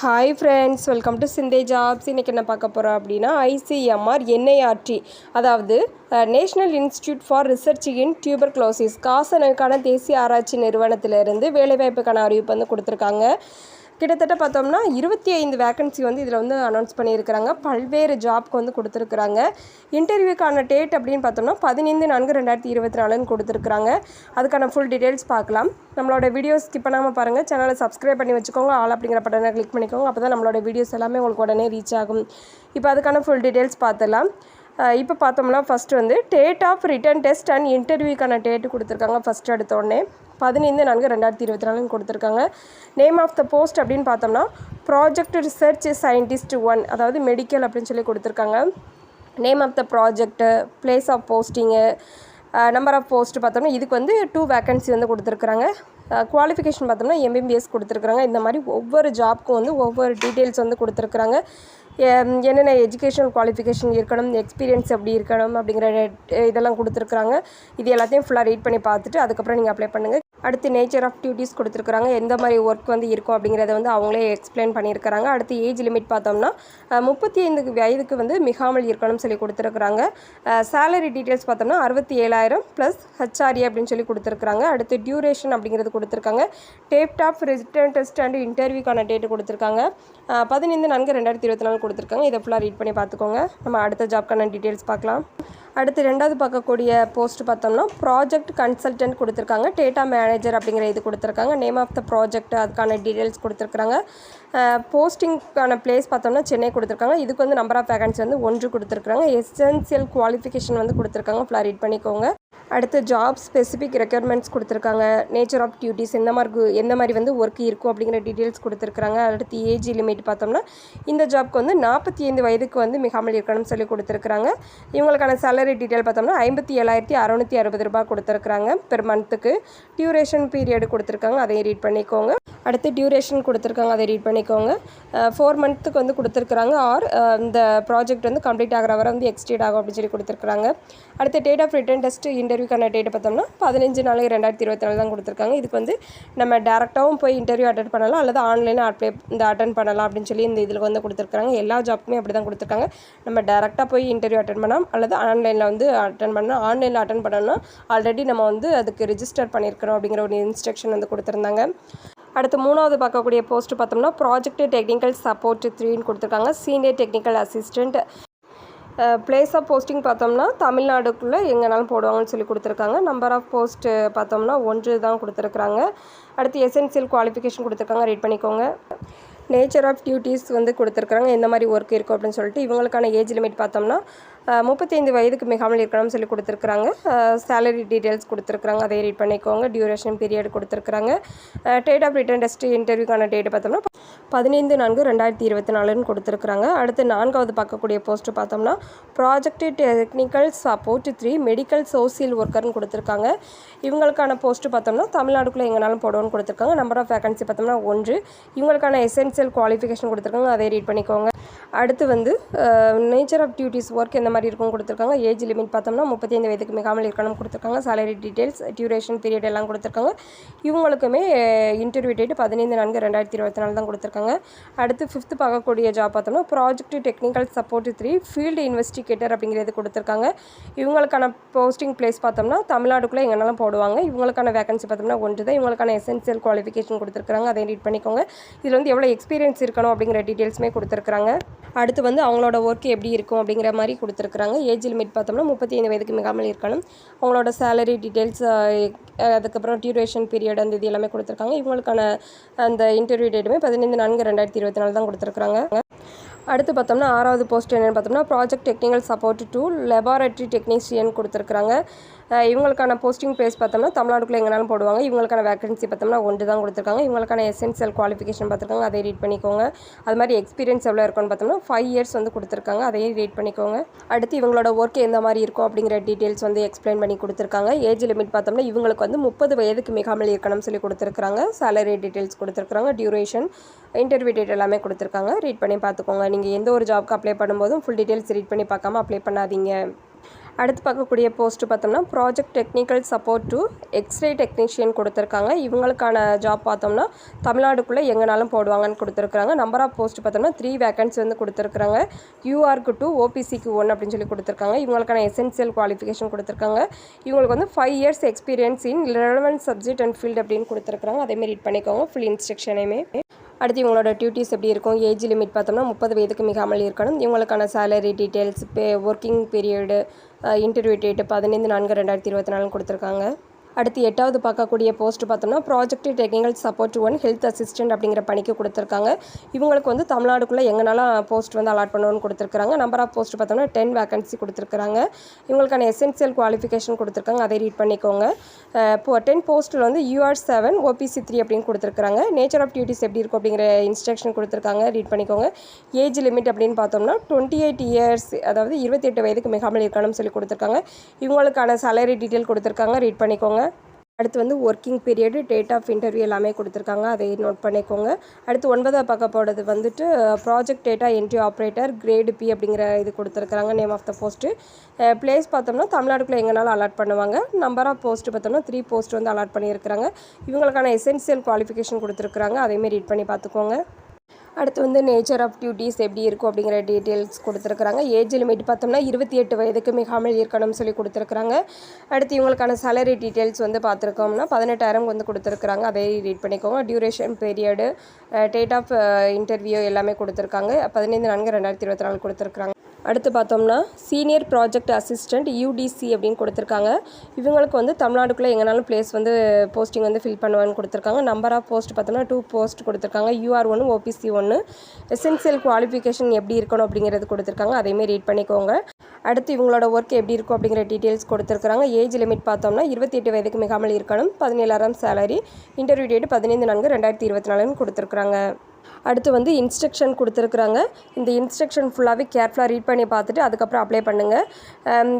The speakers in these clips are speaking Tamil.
ஹாய் ஃப்ரெண்ட்ஸ் வெல்கம் டு சிந்தே ஜாப்ஸ் இன்றைக்கி என்ன பார்க்க போகிறோம் அப்படின்னா ஐசிஎம்ஆர் என்ஐஆர்டி அதாவது national institute for research in tuberculosis காசநோய்க்கான தேசிய ஆராய்ச்சி நிறுவனத்திலிருந்து வேலைவாய்ப்புக்கான அறிவிப்பு வந்து கொடுத்துருக்காங்க. கிட்டத்தட்ட பார்த்தோம்னா இருபத்தி ஐந்து வேக்கன்சி வந்து இதில் வந்து அனௌன்ஸ் பண்ணியிருக்கிறாங்க. பல்வேறு ஜாப்க்கு வந்து கொடுத்துருக்குறாங்க. இன்டர்வியூக்கான டேட் அப்படின்னு பார்த்தோம்னா பதினைந்து நான்கு ரெண்டாயிரத்தி இருபத்தி நாலுன்னு கொடுத்துருக்குறாங்க. அதுக்கான ஃபுல் டீட்டெயில்ஸ் பார்க்கலாம். நம்மளோட வீடியோஸ் ஸ்கிப் பண்ணாமல் பாருங்கள் சேனலை சப்ஸ்கிரைப் பண்ணி வச்சுக்கோங்க. ஆல் அப்படிங்கிற பட்டனை கிளிக் பண்ணிக்கோங்க. அப்போ தான் நம்மளோட வீடியோஸ் எல்லாமே உங்களுக்கு உடனே ரீச் ஆகும். இப்போ அதுக்கான ஃபுல் டீட்டெயில்ஸ் பார்த்துலாம் இப்போ பார்த்தோம்னா ஃபஸ்ட்டு வந்து date of written test and இன்டர்வியூக்கான date கொடுத்துருக்காங்க. ஃபஸ்ட்டு எடுத்தோடனே பதினைந்து நான்கு ரெண்டாயிரத்தி இருபத்தி நாலுன்னு கொடுத்துருக்காங்க. நேம் ஆஃப் த போஸ்ட் அப்படின்னு பார்த்தோம்னா ப்ராஜெக்ட் ரிசர்ச் சயின்டிஸ்ட் ஒன் அதாவது மெடிக்கல் அப்படின்னு சொல்லி கொடுத்துருக்காங்க. Name of the project place of posting number of post பார்த்தோம்னா இதுக்கு வந்து டூ வேக்கன்சி வந்து கொடுத்துருக்குறாங்க. குவாலிஃபிகேஷன் பார்த்தோம்னா எம்பிபிஎஸ் கொடுத்துருக்குறாங்க. இந்த மாதிரி ஒவ்வொரு ஜாப்க்கும் வந்து ஒவ்வொரு டீட்டெயில்ஸ் வந்து கொடுத்துருக்குறாங்க. என்னென்ன எஜுகேஷனல் குவாலிஃபிகேஷன் இருக்கணும் எக்ஸ்பீரியன்ஸ் எப்படி இருக்கணும் அப்படிங்கிற இதெல்லாம் கொடுத்துருக்குறாங்க. இது எல்லாத்தையும் ஃபுல்லாக ரீட் பண்ணி பார்த்துட்டு அதுக்கப்புறம் நீங்கள் அப்ளை பண்ணுங்கள் அடுத்து நேச்சர் ஆஃப் டியூட்டிஸ் கொடுத்துருக்குறாங்க. எந்த மாதிரி ஒர்க் வந்து இருக்கும் அப்படிங்கிறத வந்து அவங்களே எக்ஸ்பிளைன் பண்ணியிருக்கிறாங்க. அடுத்து ஏஜ் லிமிட் பார்த்தோம்னா முப்பத்தி ஐந்து வயதுக்கு வந்து மிகாமல் இருக்கணும்னு சொல்லி கொடுத்துருக்குறாங்க. சேலரி டீட்டெயில்ஸ் பார்த்தோம்னா அறுபத்தி ஏழாயிரம் ப்ளஸ் ஹச்ஆர்ஏ அப்படின்னு சொல்லி கொடுத்துருக்குறாங்க. அடுத்து டியூரேஷன் அப்படிங்கிறது கொடுத்துருக்காங்க. Date of written test and இன்டர்வியூக்கான date கொடுத்துருக்காங்க. பதினைந்து நான்கு ரெண்டாயிரத்தி இருபத்தி நாலு கொடுத்துருக்காங்க. இதை ஃபுல்லாக ரீட் பண்ணி பார்த்துக்கோங்க. நம்ம அடுத்த ஜாப்க்கான டீட்டெயில்ஸ் பார்க்கலாம். அடுத்து ரெண்டாவது பார்க்கக்கூடிய போஸ்ட் பார்த்தோம்னா ப்ராஜெக்ட் கன்சல்டன்ட் கொடுத்துருக்காங்க. டேட்டா மேனேஜர் அப்படிங்கிற இது கொடுத்துருக்காங்க. நேம் ஆஃப் த ப்ராஜெக்ட் அதுக்கான டீட்டெயில்ஸ் கொடுத்துருக்காங்க போஸ்டிங்க்கான பிளேஸ் பார்த்தோம்னா சென்னை கொடுத்துருக்காங்க. இதுக்கு வந்து நம்பர் ஆஃப் வேகன்சி வந்து ஒன்று கொடுத்துருக்காங்க எசென்சியல் குவாலிஃபிகேஷன் வந்து கொடுத்துருக்காங்க. ஃபுல்லாக ரீட் பண்ணிக்கோங்க. அடுத்து ஜாப் ஸ்பெசிஃபிக் ரெக்யர்மெண்ட்ஸ் கொடுத்துருக்காங்க. நேச்சர் ஆஃப் டியூட்டிஸ் எந்த மாதிரி எந்த மாதிரி வந்து ஒர்க் இருக்கும் அப்படிங்கிற டீட்டெயில்ஸ் கொடுத்துருக்காங்க அடுத்து ஏஜ் லிமிட் பார்த்தோம்னா இந்த ஜாப்க்கு வந்து நாற்பத்தி ஐந்து வயதுக்கு வந்து மிகாமல் இருக்கணும்னு சொல்லி கொடுத்துருக்குறாங்க. இவங்களுக்கான சேலரி டீட்டெயில் பார்த்தோம்னா ஐம்பத்தி ஏழாயிரத்தி அறநூற்றி அறுபது ரூபாய் கொடுத்துருக்காங்க பெர் மந்த்துக்கு டியூரேஷன் பீரியட் கொடுத்துருக்காங்க அதையும் ரீட் பண்ணிக்கோங்க. அடுத்து டியூரேஷன் கொடுத்துருக்காங்க அதை ரீட் பண்ணிக்கோங்க. ஃபோர் மந்த்துக்கு வந்து கொடுத்துருக்குறாங்க ஆர் இந்த ப்ராஜெக்ட் வந்து கம்ப்ளீட் ஆகிற வரை வந்து எக்ஸ்டேட் ஆகும் அப்படின்னு சொல்லி கொடுத்துருக்குறாங்க. அடுத்த டேட் ஆஃப் ரிட்டன் டெஸ்ட் இன்டர்வியூக்கான டேட் பார்த்தோம்னா பதினஞ்சு நாளைக்கு ரெண்டாயிரத்தி இருபத்தி நாலு தான் கொடுத்துருக்காங்க. இதுக்கு வந்து நம்ம டேரெக்டாகவும் போய் இன்டர்வியூ அட்டன் பண்ணலாம் அல்லது ஆன்லைனில் அப்ளை இந்த அட்டன் பண்ணலாம் அப்படின்னு சொல்லி இந்த இதில் வந்து கொடுத்துருக்காங்க எல்லா ஜாப்புமே அப்படி தான் கொடுத்துருக்காங்க. நம்ம டேரெக்டாக போய் இன்டர்வியூ அட்டன் பண்ணலாம் அல்லது ஆன்லைனில் வந்து அட்டன் பண்ணால் ஆன்லைனில் அட்டன் பண்ணணும்னா ஆல்ரெடி நம்ம வந்து அதுக்கு ரிஜிஸ்டர் பண்ணியிருக்கிறோம் அப்படிங்கிற ஒரு இன்ஸ்ட்ரக்ஷன் வந்து கொடுத்துருந்தாங்க. அடுத்து மூணாவது பார்க்கக்கூடிய போஸ்ட் பார்த்தோம்னா ப்ராஜெக்ட் டெக்னிக்கல் சப்போர்ட் த்ரீன்னு கொடுத்துருக்காங்க. Senior technical assistant place of posting பார்த்தோம்னா தமிழ்நாடுக்குள்ளே எங்கேனாலும் போடுவாங்கன்னு சொல்லி கொடுத்துருக்காங்க. நம்பர் ஆஃப் போஸ்ட் பார்த்தோம்னா ஒன்று தான் கொடுத்துருக்குறாங்க. அடுத்து எசென்சியல் குவாலிஃபிகேஷன் கொடுத்துருக்காங்க. ரீட் பண்ணிக்கோங்க. நேச்சர் ஆஃப் டியூட்டிஸ் வந்து கொடுத்துருக்குறாங்க. எந்த மாதிரி ஒர்க் இருக்கும் அப்படின்னு சொல்லிட்டு இவங்களுக்கான ஏஜ் லிமிட் பார்த்தோம்னா முப்பத்தைந்து வயதுக்கு மிகாமல் இருக்கணும்னு சொல்லி கொடுத்துருக்குறாங்க. சேலரி டீட்டெயில்ஸ் கொடுத்துருக்குறாங்க. அதை ரீட் பண்ணிக்கோங்க. டியூரேஷன் பீரியட் கொடுத்துருக்குறாங்க. டேட் ஆஃப் ரிட்டன் டெஸ்ட் இன்டர்வியூக்கான டேட் பார்த்தோம்னா பதினைந்து நான்கு ரெண்டாயிரத்தி இருபத்தி நாலுன்னு கொடுத்துருக்குறாங்க. அடுத்து நான்காவது பார்க்கக்கூடிய போஸ்ட் பார்த்தோம்னா project technical support three medical social ஒர்க்கர்னு கொடுத்துருக்காங்க. இவங்களுக்கான போஸ்ட் பார்த்தோம்னா தமிழ்நாடுக்குள்ளே எங்கேனாலும் போடுவோம்னு கொடுத்துருக்காங்க. நம்பர் ஆஃப் வேகன்சி பார்த்தோம்னா ஒன்று. இவங்களுக்கான எசென்சியல் குவாலிஃபிகேஷன் கொடுத்துருக்காங்க. அதை ரீட் பண்ணிக்கோங்க. அடுத்து வந்து நேச்சர் ஆஃப் டியூட்டிஸ் ஒர்க் எந்த மாதிரி இருக்கும் கொடுத்துருக்காங்க. ஏஜ் லிமிட் பார்த்தோம்னா முப்பத்தைந்து வயதுக்கு மிகாமல் இருக்கணும் கொடுத்துருக்காங்க. சேலரி டீட்டெயில்ஸ் டியூரேஷன் பீரியட் எல்லாம் கொடுத்துருக்காங்க. இவங்களுக்குமே இன்டர்வியூ டேட் பதினைந்து நான்கு ரெண்டாயிரத்தி இருபத்தி நாலு தான் கொடுத்துருக்காங்க. அடுத்து ஃபிஃப்த்து பார்க்கக்கூடிய ஜாப் பார்த்தோம்னா project technical support three field investigator அப்படிங்கிறது கொடுத்துருக்காங்க. இவங்களுக்கான போஸ்டிங் பிளேஸ் பார்த்தோம்னா தமிழ்நாடுக்குள்ளே எங்கேனாலும் போடுவாங்க. இவங்களுக்கான வேகன்சி பார்த்தோம்னா ஒன்று தான். இவங்களுக்கான எசென்சியல் குவாலிஃபிகேஷன் கொடுத்துருக்காங்க அதை ரீட் பண்ணிக்கோங்க. இதில் வந்து எவ்வளோ எக்ஸ்பீரியன்ஸ் இருக்கணும் அப்படிங்கிற டீட்டெயில்ஸுமே கொடுத்துருக்காங்க அடுத்து வந்து அவங்களோட ஒர்க் எப்படி இருக்கும் அப்படிங்கிற மாதிரி கொடுத்துருக்குறாங்க. ஏஜ் லிமிட் பார்த்தோம்னா முப்பத்தி ஐந்து வயதுக்கு மிகாமல் இருக்கணும். அவங்களோட சேலரி டீட்டெயில்ஸ் அதுக்கப்புறம் டியூரேஷன் பீரியட் அந்த இது எல்லாமே கொடுத்துருக்காங்க. இவங்களுக்கான அந்த இன்டர்வியூ டேட்டுமே பதினைந்து நான்கு ரெண்டாயிரத்தி இருபத்தி நாலு தான் கொடுத்துருக்குறாங்க. அடுத்து பார்த்தோம்னா ஆறாவது போஸ்ட் என்னென்னு பார்த்தோம்னா project technical support two laboratory technician கொடுத்துருக்குறாங்க. இவங்களுக்கான போஸ்டிங் பேஸ் பார்த்தோம்னா தமிழ்நாடுக்குள்ளே எங்கேனாலும் போடுவாங்க. இவங்களுக்கான வேகன்சி பார்த்தோம்னா ஒன்று தான் கொடுத்துருக்காங்க. இவங்களுக்கான எசென்சியல் குவாலிஃபிகேஷன் பார்த்துருக்காங்க. அதை ரீட் பண்ணிக்கோங்க. அது மாதிரி எக்ஸ்பீரியன்ஸ் எவ்வளோ இருக்கும்னு பார்த்தோம்னா ஃபைவ் இயர்ஸ் வந்து கொடுத்துருக்காங்க. அதையும் ரீட் பண்ணிக்கோங்க. அடுத்து இவங்களோட ஒர்க் எந்த மாதிரி இருக்கும் அப்படிங்கிற டீட்டெயில்ஸ் வந்து எக்ஸ்பிளைன் பண்ணி கொடுத்துருக்காங்க. ஏஜ் லிமிட் பார்த்தோம்னா இவங்களுக்கு வந்து முப்பது வயதுக்கு மிகாமல் இருக்கணும்னு சொல்லி கொடுத்துருக்காங்க சேலரி டீட்டெயில்ஸ் கொடுத்துருக்காங்க டியூரேஷன் இன்டர்வியூ டேட் எல்லாமே கொடுத்துருக்காங்க. ரீட் பண்ணி பார்த்துக்கோங்க. நீங்கள் எந்த ஒரு ஜாப்க்கு அப்ளை பண்ணும்போதும் ஃபுல் டீட்டெயில்ஸ் ரீட் பண்ணி பார்க்காம அப்ளை பண்ணாதீங்க. அடுத்து பார்க்கக்கூடிய போஸ்ட் பார்த்தோம்னா project technical support two X-ray technician கொடுத்துருக்காங்க. இவங்களுக்கான ஜாப் பார்த்தோம்னா தமிழ்நாடுக்குள்ளே எங்கேனாலும் போடுவாங்கன்னு கொடுத்துருக்காங்க நம்பர் ஆஃப் போஸ்ட் பார்த்தோம்னா த்ரீ வேகன்சி வந்து கொடுத்துருக்காங்க யூஆர்க்கு டூ ஓபிசிக்கு ஒன் அப்படின்னு சொல்லி கொடுத்துருக்காங்க. இவங்களுக்கான எசென்சியல் குவாலிஃபிகேஷன் கொடுத்துருக்காங்க. இவங்களுக்கு வந்து five years experience in relevant subject and field அப்படின்னு கொடுத்துருக்காங்க அதேமாரி ரீட் பண்ணிக்கோங்க. ஃபுல் இன்ஸ்ட்ரக்ஷனையுமே அடுத்து இவங்களோட டியூட்டிஸ் எப்படி இருக்கும்? ஏஜ் லிமிட் பார்த்தோம்னா முப்பது வயதுக்கு மிகாமல் இருக்கணும். இவங்களுக்கான salary details pay working period interview date பதினைந்து நான்கு ரெண்டாயிரத்தி இருபத்தி நாலு கொடுத்துருக்காங்க. அடுத்து எட்டாவது பார்க்கக்கூடிய போஸ்ட் பார்த்தோம்னா project technical support one health assistant அப்படிங்கிற பணிக்கு கொடுத்துருக்காங்க. இவங்களுக்கு வந்து தமிழ்நாடுக்குள்ளே எங்கனாலும் போஸ்ட் வந்து அலாட் பண்ணணும்னு கொடுத்துருக்காங்க நம்பர் ஆஃப் போஸ்ட் பார்த்தோம்னா டென் வேகன்சி கொடுத்துருக்காங்க இவங்களுக்கான எசென்சியல் குவாலிஃபிகேஷன் கொடுத்துருக்காங்க. அதை ரீட் பண்ணிக்கோங்க. இப்போ டென் போஸ்ட்டில் வந்து யூஆர் செவன் ஓபிசி த்ரீ அப்படின்னு கொடுத்துருக்காங்க நேச்சர் ஆஃப் டியூட்டிஸ் எப்படி இருக்கும் அப்படிங்கிற இன்ஸ்ட்ரக்ஷன் கொடுத்துருக்காங்க. ரீட் பண்ணிக்கோங்க. ஏஜ் லிமிட் அப்படின்னு பார்த்தோம்னா டுவெண்ட்டி எயிட் இயர்ஸ் அதாவது இருபத்தி எட்டு வயதுக்கு மிகாமல் இருக்கணும்னு சொல்லி கொடுத்துருக்காங்க. இவங்களுக்கான சேலரி டீட்டெயில் கொடுத்துருக்காங்க. ரீட் பண்ணிக்கோங்க. அடுத்து வந்து working period date of interview எல்லாமே கொடுத்துருக்காங்க. அதை நோட் பண்ணிக்கோங்க. அடுத்து ஒன்பதாவது பார்க்க போகிறது வந்துட்டு project data entry operator grade B அப்படிங்கிற இது கொடுத்துருக்காங்க name of the post place பார்த்தோம்னா தமிழ்நாடுக்குள்ளே எங்கேனாலும் அலாட் பண்ணுவாங்க. நம்பர் ஆஃப் போஸ்ட்டு பார்த்தோம்னா த்ரீ போஸ்ட் வந்து அலாட் பண்ணியிருக்கிறாங்க. இவங்களுக்கான எசென்சியல் குவாலிஃபிகேஷன் கொடுத்துருக்குறாங்க. அதேமாரி ரீட் பண்ணி பார்த்துக்கோங்க. அடுத்து வந்து நேச்சர் ஆஃப் டியூட்டிஸ் எப்படி இருக்கும் அப்படிங்கிற டீட்டெயில்ஸ் கொடுத்துருக்குறாங்க. ஏஜ் லிமிட் பார்த்தோம்னா இருபத்தி எட்டு வயதுக்கு மிகாமல் இருக்கணும்னு சொல்லி கொடுத்துருக்குறாங்க. அடுத்து இவங்களுக்கான சேலரி டீட்டெயில்ஸ் வந்து பார்த்துருக்கோம்னா பதினெட்டாயிரம் வந்து கொடுத்துருக்குறாங்க. அதை ரீட் பண்ணிக்கோங்க. Duration period date of interview எல்லாமே கொடுத்துருக்காங்க. பதினைந்து நான்கு ரெண்டாயிரத்தி இருபத்தி நாலு கொடுத்துருக்குறாங்க. அடுத்து பார்த்தோம்னா சீனியர் ப்ராஜெக்ட் அசிஸ்டண்ட் யூடிசி அப்படின்னு கொடுத்துருக்காங்க. இவங்களுக்கு வந்து தமிழ்நாடுக்குள்ளே எங்கேனாலும் பிளேஸ் வந்து போஸ்டிங் வந்து ஃபில் பண்ணுவான்னு கொடுத்துருக்காங்க. நம்பர் ஆஃப் போஸ்ட் பார்த்தோம்னா டூ போஸ்ட் கொடுத்துருக்காங்க. யூஆர் ஒன்று ஓபிசி ஒன்று எசென்சியல் குவாலிஃபிகேஷன் எப்படி இருக்கணும் அப்படிங்கிறது கொடுத்துருக்காங்க. அதேமாரி ரீட் பண்ணிக்கோங்க. அடுத்து இவங்களோட ஒர்க் எப்படி இருக்கும் அப்படிங்கிற டீட்டெயில்ஸ் கொடுத்துருக்காங்க ஏஜ் லிமிட் பார்த்தோம்னா இருபத்தி எட்டு வயதுக்கு மிகாமல் இருக்கணும். பதினேழாயிரம் சேலரி இன்டர்வியூ டேட் பதினைந்து நான்கு ரெண்டாயிரத்தி இருபத்தி நாலுன்னு கொடுத்துருக்குறாங்க. அடுத்து வந்து இன்ஸ்ட்ரக்ஷன் கொடுத்துருக்குறாங்க. இந்த இன்ஸ்ட்ரக்ஷன் ஃபுல்லாகவே கேர்ஃபுல்லாக ரீட் பண்ணி பார்த்துட்டு அதுக்கப்புறம் அப்ளை பண்ணுங்கள்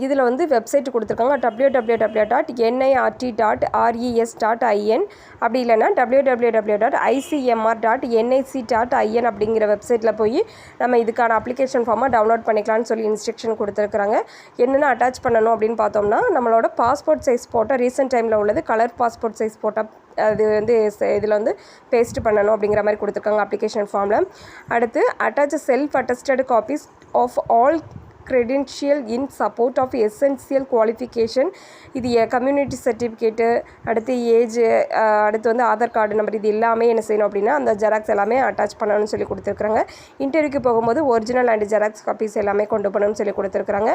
இதில் வந்து வெப்சைட் கொடுத்துருக்காங்க. W W W dot NIRT dot RES dot IN அப்படி இல்லைனா W W W dot ICMR dot NIC dot IN அப்படிங்கிற வெப்சைட்டில் போய் நம்ம இதுக்கான அப்ளிகேஷன் ஃபார்மாக டவுன்லோட் பண்ணிக்கலாம்னு சொல்லி இன்ஸ்ட்ரக்ஷன் கொடுத்துருக்குறாங்க. என்னென்ன அட்டாச் பண்ணணும் அப்படின்னு பார்த்தோம்னா நம்மளோட பாஸ்போர்ட் சைஸ் ஃபோட்டோ ரீசெண்ட் டைமில் உள்ளது கலர் பாஸ்போர்ட் சைஸ் போட்டால் அது வந்து இதில் வந்து பேஸ்ட் பண்ணணும் அப்படிங்கிற மாதிரி கொடுத்துருக்காங்க அப்ளிகேஷன் ஃபார்மில் அடுத்து attach self attested copies of all credential in support of essential qualification இது கம்யூனிட்டி சர்டிஃபிகேட்டு அடுத்து ஏஜ் அடுத்து வந்து ஆதார் கார்டு நம்பர் இது எல்லாமே என்ன செய்யணும் அப்படின்னா அந்த ஜெராக்ஸ் எல்லாமே அட்டாச் பண்ணணும்னு சொல்லி கொடுத்துருக்குறாங்க. இன்டர்வியூக்கு போகும்போது ஒரிஜினல் அண்ட் ஜெராக்ஸ் காப்பீஸ் எல்லாமே கொண்டு போகணும்னு சொல்லி கொடுத்துருக்குறாங்க.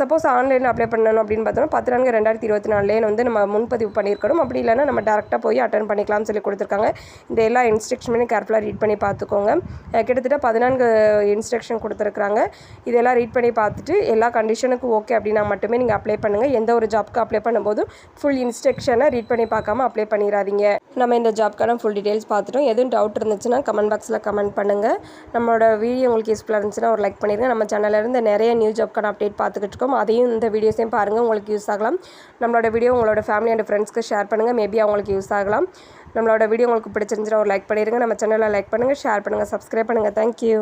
சப்போஸ் ஆன்லைனில் அப்ளை பண்ணணும் அப்படின்னு பார்த்தோம்னா பத்து நான்கு ரெண்டாயிரத்தி இருபத்தி நாலுலேயே வந்து நம்ம முன்பதிவு பண்ணியிருக்கணும். அப்படி இல்லைன்னா நம்ம டேரெக்டாக போய் அட்டன் பண்ணிக்கலாம்னு சொல்லி கொடுத்துருக்காங்க. இந்த எல்லா இன்ஸ்ட்ரக்ஷனுமே கேர்ஃபுல்லாக ரீட் பண்ணி பார்த்துக்கோங்க. கிட்டத்தட்ட பதினான்கு இன்ஸ்ட்ரக்ஷன் கொடுத்துருக்குறாங்க. இதெல்லாம் ரீட் பண்ணி பார்த்துட்டு எல்லா கண்டிஷனுக்கும் ஓகே அப்படின்னா மட்டுமே நீங்கள் அப்ளை பண்ணுங்கள் எந்த ஒரு ஜாப்க்கு அப்ளை பண்ணும்போதும் ஃபுல் இன்ஸ்ட்ரக்ஷனை ரீட் பண்ணி பார்க்காம அப்ளை பண்ணிடாதீங்க நம்ம இந்த ஜாப்க்கான ஃபுல் டீட்டெயில்ஸ் பார்த்துட்டோம். எதுவும் டவுட் இருந்துச்சுன்னா கமெண்ட் பாக்ஸில் கமெண்ட் பண்ணுங்கள் நம்மளோட வீடியோ உங்களுக்கு யூஸ்ஃபுல்லாக இருந்துச்சுன்னா ஒரு லைக் பண்ணிடுங்க நம்ம சேனல்லேருந்து நிறைய நியூ ஜாப்க்கான அப்டேட் பார்த்துக்கிட்டு இருக்கோம். அதையும் இந்த வீடியோஸையும் பாருங்கள் உங்களுக்கு யூஸ் ஆகலாம். நம்மளோட வீடியோ உங்களோட ஃபேமிலி அண்ட் ஃப்ரெண்ட்ஸ்க்கு ஷேர் பண்ணுங்கள் மேபி அவங்களுக்கு யூஸ் ஆகலாம். நம்மளோட வீடியோ உங்களுக்கு பிடிச்சிருந்துச்சுன்னா ஒரு லைக் பண்ணிடுங்க நம்ம சேனலில் லைக் பண்ணுங்கள் ஷேர் பண்ணுங்கள் சப்ஸ்கிரைப் பண்ணுங்கள் தேங்க்யூ